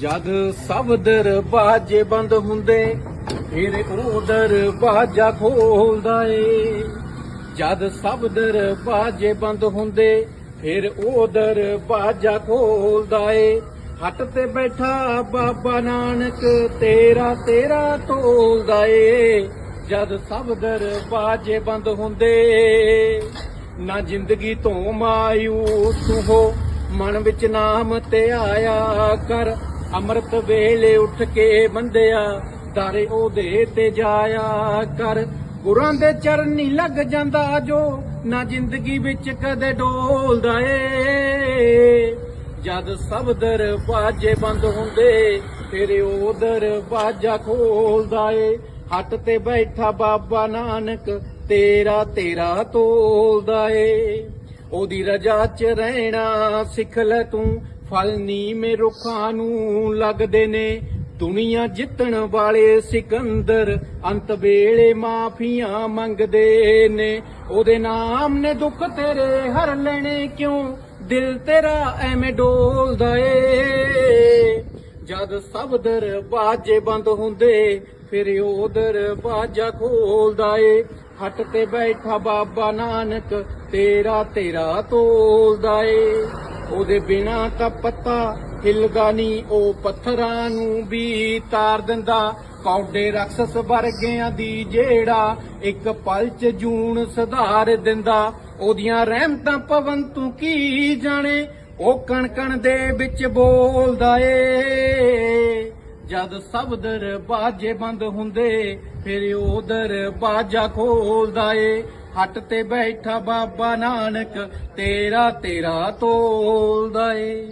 ਜਦ ਸਭ ਦਰਵਾਜੇ ਬੰਦ ਹੁੰਦੇ, ਫਿਰ ਉਹ ਦਰਵਾਜਾ ਖੋਲਦਾ ਏ। ਜਦ ਸਭ ਦਰਵਾਜੇ ਬੰਦ ਹੁੰਦੇ, ਫਿਰ ਉਹ ਦਰਵਾਜਾ ਖੋਲਦਾ ਏ। ਹੱਟ ਤੇ ਬੈਠਾ ਬਾਬਾ ਨਾਨਕ, ਤੇਰਾ ਤੇਰਾ ਤੋਲਦਾ ਏ। ਜਦ ਸਭ ਦਰਵਾਜੇ ਬੰਦ ਹੁੰਦੇ, ਨਾ ਜ਼ਿੰਦਗੀ ਤੋਂ ਮਾਯੂਸ ਹੋ, ਮਨ ਵਿੱਚ ਨਾਮ ਤੇ ਆਇਆ ਕਰ। ਅੰਮ੍ਰਿਤ ਵੇਲੇ ਉੱਠ ਕੇ ਬੰਦਿਆ, ਦਾਰੇ ਉਹਦੇ ਤੇ ਜਾਇਆ ਕਰ। ਗੁਰਾਂ ਦੇ ਚਰਨੀ ਲੱਗ ਜਾਂਦਾ ਜੋ, ਨਾ ਜ਼ਿੰਦਗੀ ਵਿੱਚ ਕਦੇ ਡੋਲਦਾ ਏ। ਜਦ ਸਭ ਦਰਵਾਜੇ ਬੰਦ ਹੁੰਦੇ, ਤੇਰੇ ਉਹ ਦਰਵਾਜਾ ਖੋਲਦਾ ਏ। ਹੱਟ ਤੇ ਬੈਠਾ ਬਾਬਾ ਨਾਨਕ, ਤੇਰਾ ਤੇਰਾ ਤੋਲਦਾ ਏ। ਉਹਦੀ ਰਜਾ ਚ ਰਹਿਣਾ ਸਿੱਖ ਲੈ ਤੂੰ ਫਲ ਨੀਵੇਂ ਰੁੱਖਾਂ ਨੂੰ ਲੱਗਦੇ ਨੇ। ਦੁਨੀਆ ਜਿੱਤਣ ਵਾਲੇ ਸਿਕੰਦਰ ਅੰਤ ਵੇਲੇ ਮਾਫੀਆਂ ਮੰਗਦੇ ਨੇ। ਉਹਦੇ ਨਾਮ ਨੇ ਦੁੱਖ ਤੇਰੇ ਹਰ ਲੈਣੇ ਕਿਉਂ? ਦਿਲ ਤੇਰਾ ਐਵੇਂ ਡੋਲਦਾ ਏ। ਜਦ ਸਭ ਦਰਵਾਜੇ ਬੰਦ ਹੁੰਦੇ, ਫਿਰ ਉਹ ਦਰਵਾਜਾ ਖੋਲਦਾ ਏ। ਹੱਟ ਤੇ ਬੈਠਾ ਬਾਬਾ ਨਾਨਕ, ਤੇਰਾ ਤੇਰਾ ਤੋਲਦਾ ਏ। ਉਹਦੇ ਬਿਨਾ ਤਾਂ ਪੱਤਾ ਹਿਲਦਾ ਨਹੀਂ, ਉਹ ਪੱਥਰਾਂ ਨੂੰ ਵੀ ਤਾਰ ਦਿੰਦਾ। ਕੌਡੇ ਰਕਸਸ ਵਰਗਿਆਂ ਦੀ ਜਿਹੜਾ ਇੱਕ ਪਲ ਚ ਜੂਨ ਸੁਧਾਰ ਦਿੰਦਾ। ਉਹਦੀਆਂ ਰਹਿਮਤਾਂ ਪਵਨ ਤੂੰ ਕੀ ਜਾਣੇ? ਉਹ ਕਣ ਕਣ ਦੇ ਵਿੱਚ ਬੋਲਦਾ ਏ। ਜਦ ਸਭ ਦਰਵਾਜੇ ਬੰਦ ਹੁੰਦੇ, ਫਿਰ ਉਹ ਦਰਵਾਜਾ ਖੋਲਦਾ ਏ। ਹੱਟ ਤੇ ਬੈਠਾ ਬਾਬਾ ਨਾਨਕ ਤੇਰਾ ਤੇਰਾ ਤੋਲਦਾ ਏ।